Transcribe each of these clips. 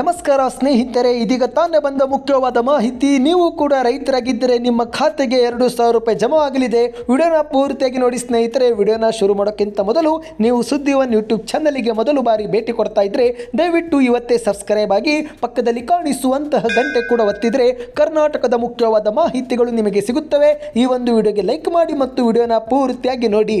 ನಮಸ್ಕಾರ ಸ್ನೇಹಿತರೆ, ಇದೀಗ ತಾನೇ ಬಂದ ಮುಖ್ಯವಾದ ಮಾಹಿತಿ. ನೀವು ಕೂಡ ರೈತರಾಗಿದ್ದರೆ ನಿಮ್ಮ ಖಾತೆಗೆ ಎರಡು ಸಾವಿರ ರೂಪಾಯಿ ಜಮಾ ಆಗಲಿದೆ. ವಿಡಿಯೋನ ಪೂರ್ತಿಯಾಗಿ ನೋಡಿ ಸ್ನೇಹಿತರೆ, ವಿಡಿಯೋನ ಶುರು ಮಾಡೋಕ್ಕಿಂತ ಮೊದಲು ನೀವು ಸುದ್ದಿ ಒನ್ ಯೂಟ್ಯೂಬ್ ಚಾನಲಿಗೆ ಮೊದಲು ಬಾರಿ ಭೇಟಿ ಕೊಡ್ತಾ ಇದ್ರೆ, ದಯವಿಟ್ಟು ಇವತ್ತೇ ಸಬ್ಸ್ಕ್ರೈಬ್ ಆಗಿ ಪಕ್ಕದಲ್ಲಿ ಕಾಣಿಸುವಂತಹ ಗಂಟೆ ಕೂಡ ಒತ್ತಿದ್ರೆ ಕರ್ನಾಟಕದ ಮುಖ್ಯವಾದ ಮಾಹಿತಿಗಳು ನಿಮಗೆ ಸಿಗುತ್ತವೆ. ಈ ಒಂದು ವಿಡಿಯೋಗೆ ಲೈಕ್ ಮಾಡಿ ಮತ್ತು ವಿಡಿಯೋನ ಪೂರ್ತಿಯಾಗಿ ನೋಡಿ.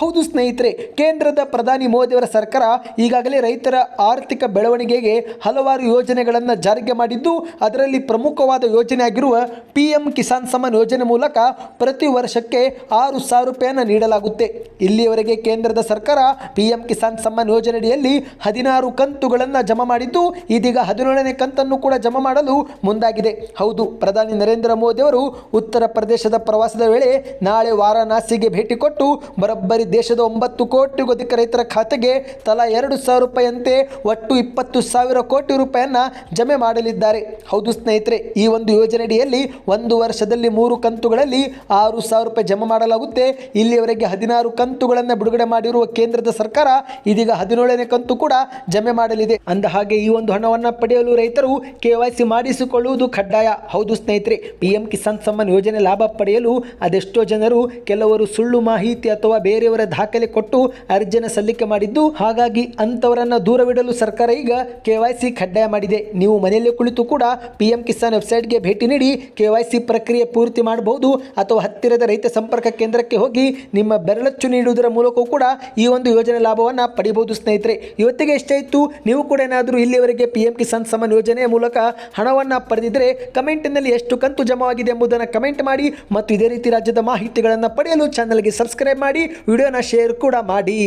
ಹೌದು ಸ್ನೇಹಿತರೆ, ಕೇಂದ್ರದ ಪ್ರಧಾನಿ ಮೋದಿಯವರ ಸರ್ಕಾರ ಈಗಾಗಲೇ ರೈತರ ಆರ್ಥಿಕ ಬೆಳವಣಿಗೆಗೆ ಹಲವಾರು ಯೋಜನೆಗಳನ್ನು ಜಾರಿಗೆ ಮಾಡಿದ್ದು, ಅದರಲ್ಲಿ ಪ್ರಮುಖವಾದ ಯೋಜನೆ ಆಗಿರುವ ಪಿ ಎಂ ಕಿಸಾನ್ ಸಮ್ಮಾನ್ ಯೋಜನೆ ಮೂಲಕ ಪ್ರತಿ ವರ್ಷಕ್ಕೆ ಆರು ಸಾವಿರ ರೂಪಾಯಿಯನ್ನು ನೀಡಲಾಗುತ್ತೆ. ಇಲ್ಲಿಯವರೆಗೆ ಕೇಂದ್ರದ ಸರ್ಕಾರ ಪಿ ಎಂ ಕಿಸಾನ್ ಸಮ್ಮಾನ್ ಯೋಜನೆಯಡಿಯಲ್ಲಿ ಹದಿನಾರು ಕಂತುಗಳನ್ನು ಜಮಾ ಮಾಡಿದ್ದು, ಇದೀಗ ಹದಿನೇಳನೇ ಕಂತನ್ನು ಕೂಡ ಜಮಾ ಮಾಡಲು ಮುಂದಾಗಿದೆ. ಹೌದು, ಪ್ರಧಾನಿ ನರೇಂದ್ರ ಮೋದಿಯವರು ಉತ್ತರ ಪ್ರದೇಶದ ಪ್ರವಾಸದ ವೇಳೆ ನಾಳೆ ವಾರಾಣಸಿಗೆ ಭೇಟಿ ಕೊಟ್ಟು ಬರೋಬ್ಬರಿ ದೇಶದ ಒಂಬತ್ತು ಕೋಟಿಗೂ ಅಧಿಕ ರೈತರ ಖಾತೆಗೆ ತಲಾ ಎರಡು ಸಾವಿರ ರೂಪಾಯಿಯಂತೆ ಒಟ್ಟು ಇಪ್ಪತ್ತು ಸಾವಿರ ಕೋಟಿ ರೂಪಾಯಿಯನ್ನ ಜಮೆ ಮಾಡಲಿದ್ದಾರೆ. ಹೌದು ಸ್ನೇಹಿತರೆ, ಈ ಒಂದು ಯೋಜನೆಯಡಿಯಲ್ಲಿ ಒಂದು ವರ್ಷದಲ್ಲಿ ಮೂರು ಕಂತುಗಳಲ್ಲಿ ಆರು ಸಾವಿರ ರೂಪಾಯಿ ಜಮೆ ಮಾಡಲಾಗುತ್ತೆ. ಇಲ್ಲಿಯವರೆಗೆ ಹದಿನಾರು ಕಂತುಗಳನ್ನು ಬಿಡುಗಡೆ ಮಾಡಿರುವ ಕೇಂದ್ರದ ಸರ್ಕಾರ ಇದೀಗ ಹದಿನೇಳನೇ ಕಂತು ಕೂಡ ಜಮೆ ಮಾಡಲಿದೆ. ಅಂದ ಹಾಗೆ ಈ ಒಂದು ಹಣವನ್ನು ಪಡೆಯಲು ರೈತರು ಕೆ ಮಾಡಿಸಿಕೊಳ್ಳುವುದು ಕಡ್ಡಾಯ. ಹೌದು ಸ್ನೇಹಿತರೆ ಪಿಎಂ ಕಿಸಾನ್ ಸಮ್ಮಾನ್ ಯೋಜನೆ ಲಾಭ ಪಡೆಯಲು ಅದೆಷ್ಟೋ ಜನರು, ಕೆಲವರು ಸುಳ್ಳು ಮಾಹಿತಿ ಅಥವಾ ಬೇರೆಯವರ ದಾಖಲೆ ಕೊಟ್ಟು ಅರ್ಜಿಯನ್ನು ಸಲ್ಲಿಕೆ ಮಾಡಿದ್ದು. ಹಾಗಾಗಿ ಅಂಥವರನ್ನು ದೂರವಿಡಲು ಸರ್ಕಾರ ಈಗ ಕೆವೈಸಿ ಕಡ್ಡಾಯ ಮಾಡಿದೆ. ನೀವು ಮನೆಯಲ್ಲೇ ಕುಳಿತು ಕೂಡ ಪಿಎಂ ಕಿಸಾನ್ ವೆಬ್ಸೈಟ್ಗೆ ಭೇಟಿ ನೀಡಿ ಕೆವೈಸಿ ಪ್ರಕ್ರಿಯೆ ಪೂರ್ತಿ ಮಾಡಬಹುದು ಅಥವಾ ಹತ್ತಿರದ ರೈತ ಸಂಪರ್ಕ ಕೇಂದ್ರಕ್ಕೆ ಹೋಗಿ ನಿಮ್ಮ ಬೆರಳಚ್ಚು ನೀಡುವುದರ ಮೂಲಕವೂ ಕೂಡ ಈ ಒಂದು ಯೋಜನೆ ಲಾಭವನ್ನು ಪಡೆಯಬಹುದು ಸ್ನೇಹಿತರೆ. ಇವತ್ತಿಗೆ ಎಷ್ಟಾಯಿತು ನೀವು ಕೂಡ ಏನಾದರೂ ಇಲ್ಲಿಯವರೆಗೆ ಪಿ ಎಂ ಕಿಸಾನ್ ಸಮಾನ್ ಯೋಜನೆಯ ಮೂಲಕ ಹಣವನ್ನು ಪಡೆದಿದ್ದರೆ ಕಮೆಂಟ್ನಲ್ಲಿ ಎಷ್ಟು ಕಂತು ಜಮಾವಾಗಿದೆ ಎಂಬುದನ್ನು ಕಮೆಂಟ್ ಮಾಡಿ ಮತ್ತು ಇದೇ ರೀತಿ ರಾಜ್ಯದ ಮಾಹಿತಿಗಳನ್ನು ಪಡೆಯಲು ಚಾನಲ್ಗೆ ಸಬ್ಸ್ಕ್ರೈಬ್ ಮಾಡಿ. ವಿಡಿಯೋನ ಶೇರ್ ಕೂಡ ಮಾಡಿ.